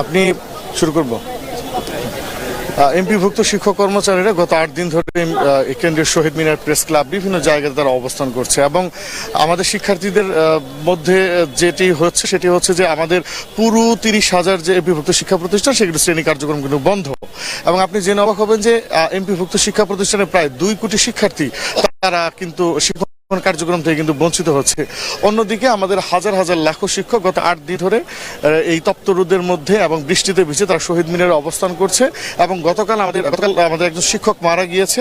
আপনি শুরু করব। এমপিভুক্ত শিক্ষক কর্মচারীরা গত আট দিন ধরে কেন্দ্রীয় শহীদ মিনার প্রেস ক্লাব বিভিন্ন জায়গায় তারা অবস্থান করছে এবং আমাদের শিক্ষার্থীদের মধ্যে যেটি হচ্ছে, সেটি হচ্ছে যে আমাদের পুরো তিরিশ হাজার যে এমপিভুক্ত শিক্ষা প্রতিষ্ঠান, সেগুলো শ্রেণি কার্যক্রম কিন্তু বন্ধ। এবং আপনি জেনে অবাক হবেন যে এমপিভুক্ত শিক্ষা প্রতিষ্ঠানে প্রায় দুই কোটি শিক্ষার্থী, তারা কিন্তু শিক্ষক কার্যক্রম থেকে কিন্তু বঞ্চিত হচ্ছে। অন্যদিকে আমাদের হাজার হাজার লাখো শিক্ষক গত আট দিন ধরে এই তপ্ত রোদের মধ্যে এবং বৃষ্টিতে ভিজে তারা শহীদ মিনারে অবস্থান করছে এবং গতকাল আমাদের গতকাল আমাদের একজন শিক্ষক মারা গিয়েছে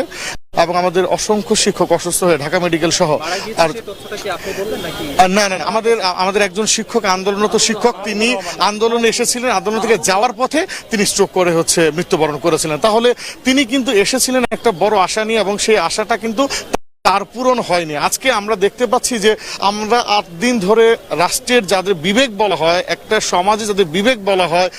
এবং আমাদের অসংখ্য শিক্ষক অসুস্থ হয়ে ঢাকা মেডিকেল সহ আর না না, আমাদের আমাদের একজন শিক্ষক আন্দোলনরত শিক্ষক তিনি আন্দোলনে এসেছিলেন আন্দোলন থেকে যাওয়ার পথে তিনি স্ট্রোক করে হচ্ছে মৃত্যুবরণ করেছিলেন। তাহলে তিনি কিন্তু এসেছিলেন একটা বড় আশা নিয়ে এবং সেই আশাটা কিন্তু তার পূরণ হয়নি। আজকে আমরা দেখতে পাচ্ছি যে আমরা আট দিন ধরে রাষ্ট্রের যাদের বিবেক বলা হয়, একটা সমাজে যাদের বিবেক বলা হয়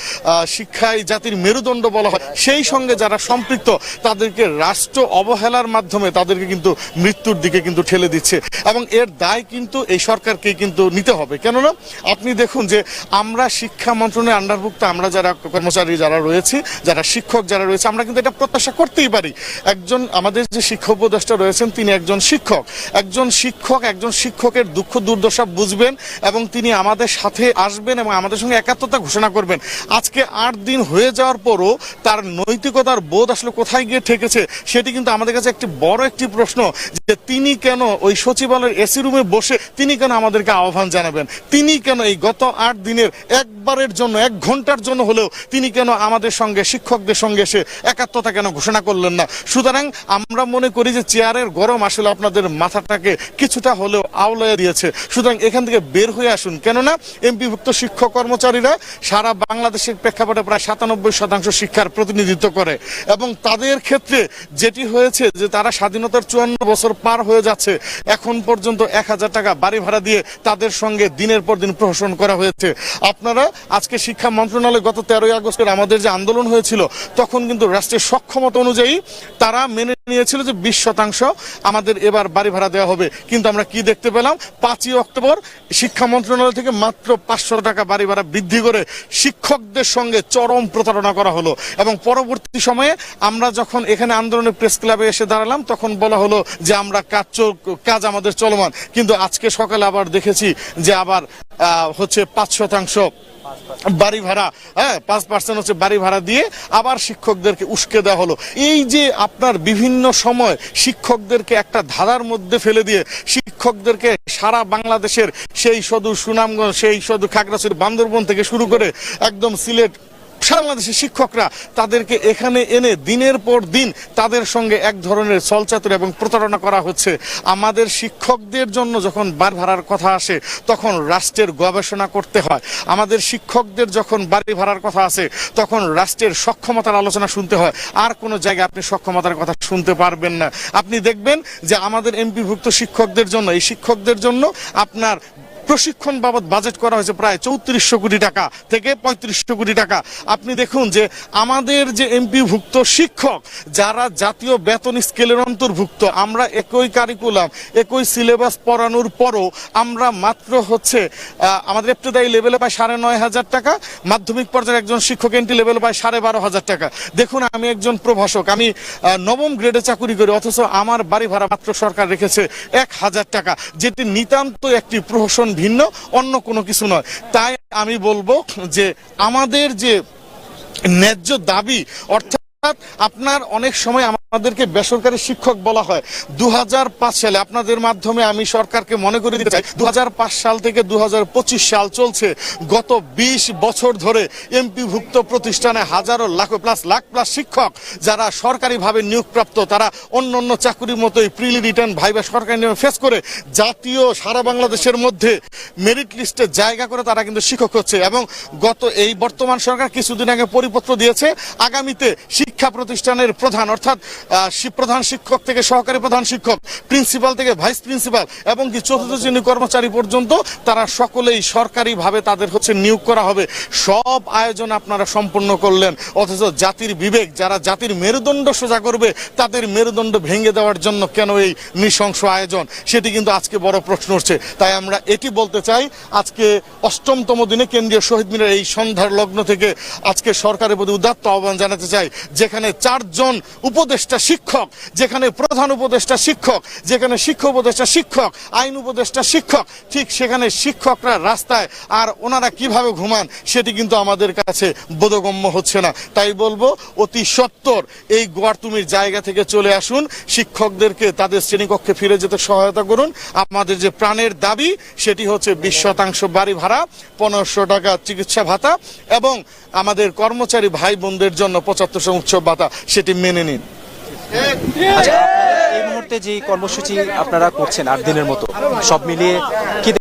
শিক্ষায় জাতির মেরুদণ্ড বলা হয়, সেই সঙ্গে যারা সম্পৃক্ত, তাদেরকে রাষ্ট্র অবহেলার মাধ্যমে তাদেরকে কিন্তু মৃত্যুর দিকে কিন্তু ঠেলে দিচ্ছে। এবং এর দায় কিন্তু এই সরকারকে কিন্তু নিতে হবে। কেননা, আপনি দেখুন যে আমরা শিক্ষা মন্ত্রণের আন্ডারভুক্ত, আমরা যারা কর্মচারী যারা রয়েছি, যারা শিক্ষক যারা রয়েছে, আমরা কিন্তু এটা প্রত্যাশা করতেই পারি। একজন, আমাদের যে শিক্ষা উপদেষ্টা রয়েছেন, তিনি একজন শিক্ষক। একজন শিক্ষক, একজন শিক্ষকের দুঃখ দুর্দশা বুঝবেন এবং তিনি আমাদের সাথে আসবেন এবং আমাদের সঙ্গে একাত্মতা ঘোষণা করবেন। আজকে আট দিন হয়ে যাওয়ার পরও তার নৈতিকতার বোধ আসলে কোথায় গিয়ে ঠেকেছে সেটি কিন্তু আমাদের কাছে একটি বড় একটি প্রশ্ন যে তিনি কেন ওই সচিবালয়ের এসি রুমে বসে তিনি কেন আমাদেরকে আহ্বান জানাবেন? তিনি কেন এই গত আট দিনের একবারের জন্য, এক ঘণ্টার জন্য হলেও তিনি কেন আমাদের সঙ্গে, শিক্ষকদের সঙ্গে এসে একাত্মতা কেন ঘোষণা করলেন না? সুতরাং আমরা মনে করি যে চেয়ারের গরম আসলে আপনাদের মাথাটাকে কিছুটা হলেও আওলায় দিয়েছে। সুতরাং এখান থেকে বের হয়ে আসুন। কেননা এমপিভুক্ত শিক্ষক কর্মচারীরা সারা বাংলাদেশের প্রেক্ষাপটে প্রায় সাতানব্বই শতাংশ শিক্ষার প্রতিনিধিত্ব করে এবং তাদের ক্ষেত্রে যেটি হয়েছে যে তারা স্বাধীনতার চুয়ান্ন বছর পার হয়ে যাচ্ছে, এখন পর্যন্ত এক হাজার টাকা বাড়ি ভাড়া দিয়ে তাদের সঙ্গে দিনের পর দিন প্রহসন করা হয়েছে। আপনারা আজকে শিক্ষা মন্ত্রণালয় গত তেরোই আগস্টের আমাদের যে আন্দোলন হয়েছিল, তখন কিন্তু রাষ্ট্রের সক্ষমতা অনুযায়ী তারা মেনে নিয়েছিল যে বিশ শতাংশ আমাদের এবার বাড়ি ভাড়া দেওয়া হবে। কিন্তু আমরা কি দেখতে পেলাম? পাঁচই অক্টোবর শিক্ষা মন্ত্রণালয় থেকে মাত্র পাঁচশো টাকা বাড়ি ভাড়া বৃদ্ধি করে শিক্ষকদের সঙ্গে চরম প্রতারণা করা হলো। এবং পরবর্তী সময়ে আমরা যখন এখানে আন্দোলনের প্রেস ক্লাবে এসে দাঁড়ালাম, তখন বলা হলো যে আমরা কাজ কাজ আমাদের চলমান। কিন্তু আজকে সকালে আবার দেখেছি যে আবার হচ্ছে পাঁচ শতাংশ বাড়ি ভাড়া হ্যাঁ পাঁচ পার্সেন্ট হচ্ছে বাড়ি ভাড়া দিয়ে আবার শিক্ষকদেরকে উস্কে দেওয়া হলো। এই যে আপনার বিভিন্ন সময় শিক্ষকদেরকে একটা ধাঁধার মধ্যে ফেলে দিয়ে শিক্ষকদেরকে সারা বাংলাদেশের সেই সদু সুনামগঞ্জ, সেই সদু খাগড়াছড়ি, বান্দরবন থেকে শুরু করে একদম সিলেট সারা বাংলাদেশের শিক্ষকরা তাদেরকে এখানে এনে দিনের পর দিন তাদের সঙ্গে এক ধরনের চলচাতুর এবং প্রতারণা করা হচ্ছে। আমাদের শিক্ষকদের জন্য যখন বার ভাড়ার কথা আসে, তখন রাষ্ট্রের গবেষণা করতে হয়। আমাদের শিক্ষকদের যখন বাড়ি ভাড়ার কথা আসে, তখন রাষ্ট্রের সক্ষমতার আলোচনা শুনতে হয়। আর কোনো জায়গায় আপনি সক্ষমতার কথা শুনতে পারবেন না। আপনি দেখবেন যে আমাদের এমপিভুক্ত শিক্ষকদের জন্য, এই শিক্ষকদের জন্য আপনার প্রশিক্ষণ বাবদ বাজেট করা হয়েছে প্রায় চৌত্রিশশো কোটি টাকা থেকে পঁয়ত্রিশশো কোটি টাকা। আপনি দেখুন যে আমাদের যে এমপি ভুক্ত শিক্ষক, যারা জাতীয় বেতন স্কেলের অন্তর্ভুক্ত, আমরা একই কারিকুলাম একই সিলেবাস পড়ানোর পরও আমরা মাত্র হচ্ছে আমাদের এপ্রিদায়ী লেভেলে পাই সাড়ে নয় হাজার টাকা, মাধ্যমিক পর্যায়ের একজন শিক্ষক এন্ট্রি লেভেলে পাই সাড়ে বারো হাজার টাকা। দেখুন, আমি একজন প্রভাষক, আমি নবম গ্রেডে চাকুরি করি, অথচ আমার বাড়ি ভাড়া মাত্র সরকার রেখেছে এক হাজার টাকা, যেটি নিতান্ত একটি প্রহসন ভিন্ন, অন্য কোনো কিছু নয়। তাই আমি বলব যে আমাদের যে ন্যায্য দাবি, অর্থাৎ আপনার অনেক সময় আমাদেরকে বেসরকারি শিক্ষক বলা হয়। দু হাজার পাঁচ সালে আপনাদের মাধ্যমে আমি সরকারকে মনে করে দিতে চাই, দুহাজার পাঁচ সাল থেকে দু হাজার পঁচিশ সাল চলছে। গত ২০ বছর ধরে এমপিভুক্ত প্রতিষ্ঠানে হাজারো লাখ প্লাস লাখ প্লাস শিক্ষক যারা সরকারিভাবে নিয়োগপ্রাপ্ত, তারা অন্য অন্য চাকুরির মতোই প্রিলি রিটার্ন ভাইবা সরকারি নিয়মে ফেস করে জাতীয় সারা বাংলাদেশের মধ্যে মেরিট লিস্টে জায়গা করে তারা কিন্তু শিক্ষক হচ্ছে এবং গত এই বর্তমান সরকার কিছুদিন আগে পরিপত্র দিয়েছে, আগামীতে শিক্ষা প্রতিষ্ঠানের প্রধান অর্থাৎ প্রধান শিক্ষক থেকে সহকারী প্রধান শিক্ষক, প্রিন্সিপাল থেকে ভাইস প্রিন্সিপাল এবং কি চতুর্থ শ্রেণি কর্মচারী পর্যন্ত তারা সকলেই সরকারিভাবে তাদের হচ্ছে নিয়োগ করা হবে। সব আয়োজন আপনারা সম্পূর্ণ করলেন, অথচ জাতির বিবেক, যারা জাতির মেরুদণ্ড সোজা করবে, তাদের মেরুদণ্ড ভেঙে দেওয়ার জন্য কেন এই নৃশংস আয়োজন? সেটি কিন্তু আজকে বড় প্রশ্ন উঠছে। তাই আমরা এটি বলতে চাই, আজকে অষ্টমতম দিনে কেন্দ্রীয় শহীদ মিনার এই সন্ধ্যার লগ্ন থেকে আজকে সরকারের প্রতি উদাত্ত আহ্বান জানাতে চাই, যেখানে চারজন উপদেষ্টা শিক্ষক, যেখানে প্রধান উপদেষ্টা শিক্ষক, যেখানে শিক্ষা উপদেষ্টা শিক্ষক, আইন উপদেষ্টা শিক্ষক, ঠিক সেখানে শিক্ষকরা রাস্তায় আর ওনারা কীভাবে ঘুমান সেটি কিন্তু আমাদের কাছে বোধগম্য হচ্ছে না। তাই বলব, অতি সত্বর এই গোয়ারতুমির জায়গা থেকে চলে আসুন, শিক্ষকদেরকে তাদের শ্রেণীকক্ষে ফিরে যেতে সহায়তা করুন। আমাদের যে প্রাণের দাবি, সেটি হচ্ছে বিশ শতাংশ বাড়ি ভাড়া, পনেরোশো টাকা চিকিৎসা ভাতা এবং আমাদের কর্মচারী ভাই বোনদের জন্য পঁচাত্তরশো উৎসব ভাতা, সেটি মেনে নিন। এই মুহূর্তে যে কর্মসূচি আপনারা করছেন আট দিনের মতো সব মিলিয়ে কি